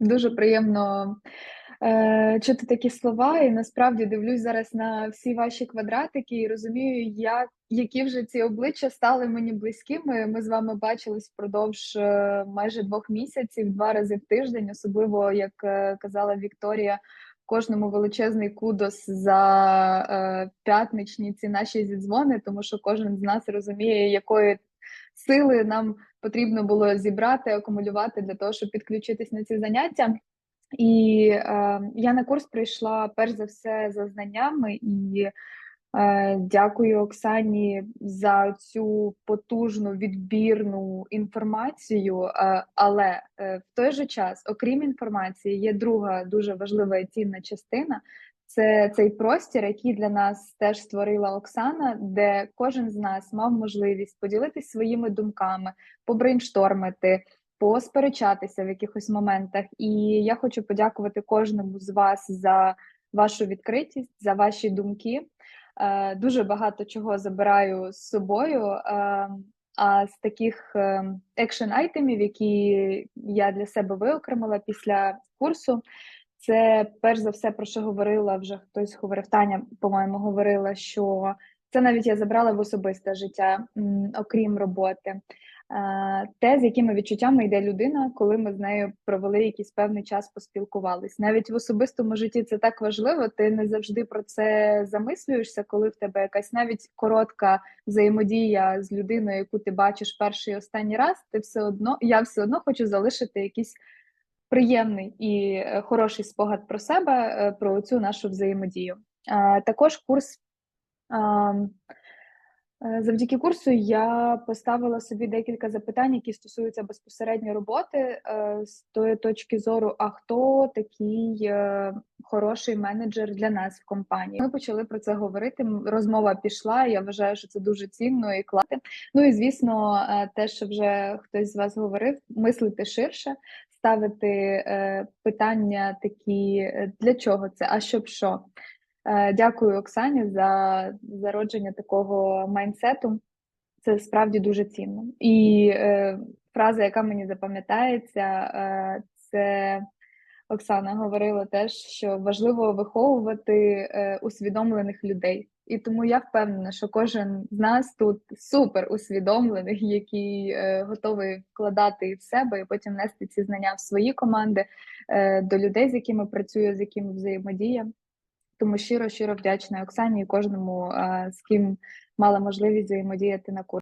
Дуже приємно, е, чути такі слова, і насправді дивлюсь зараз на всі ваші квадратики і розумію, як які вже ці обличчя стали мені близькими. Ми з вами бачились впродовж, е, майже 2 місяців, 2 рази в тиждень. Особливо, як, е, казала Вікторія, кожному величезний кудос за, е, п'ятничні ці наші зідзвони, тому що кожен з нас розуміє, якої сили нам потрібно було зібрати, акумулювати для того, щоб підключитись на ці заняття. І, е, я на курс прийшла перш за все за знаннями і, е, дякую Оксані за цю потужну відбірну інформацію. Е, але, е, в той же час, окрім інформації, є друга дуже важлива і цінна частина. Це цей простір, який для нас теж створила Оксана, де кожен з нас мав можливість поділитись своїми думками, побрейнштормити, посперечатися в якихось моментах. І я хочу подякувати кожному з вас за вашу відкритість, за ваші думки. Е, дуже багато чого забираю з собою. Е, а з таких екшн айтемів, які я для себе виокремила після курсу, це перш за все, про що говорила вже хтось говорив, Таня, по-моєму, говорила, що це навіть я забрала в особисте життя, окрім роботи. Е, те, з якими відчуттями йде людина, коли ми з нею провели якийсь певний час, поспілкувались. Навіть в особистому житті це так важливо, ти не завжди про це замислюєшся, коли в тебе якась навіть коротка взаємодія з людиною, яку ти бачиш перший і останній раз, ти все одно я все одно хочу залишити якийсь приємний і, е, хороший спогад про себе, е, про цю нашу взаємодію. Також курс е, завдяки курсу я поставила собі декілька запитань, які стосуються безпосередньо роботи, з тої точки зору, а хто такий, хороший менеджер для нас в компанії. Ми почали про це говорити, розмова пішла, я вважаю, що це дуже цінно і класно. Ну і звісно, е, те, що вже хтось з вас говорив, мислити ширше, ставити, е, питання такі: е, для чого це, а щоб що? Е, дякую Оксані за зародження такого майндсету. Це справді дуже цінно. І, е, фраза, яка мені запам'ятається, е, це Оксана говорила теж, що важливо виховувати, е, усвідомлених людей. І тому я впевнена, що кожен з нас тут супер усвідомлений, який, е, готовий вкладати в себе і потім нести ці знання в свої команди, е, до людей, з якими працює, з якими взаємодіє. Тому щиро-щиро вдячна Оксані і кожному, е, з ким мала можливість взаємодіяти на курсі.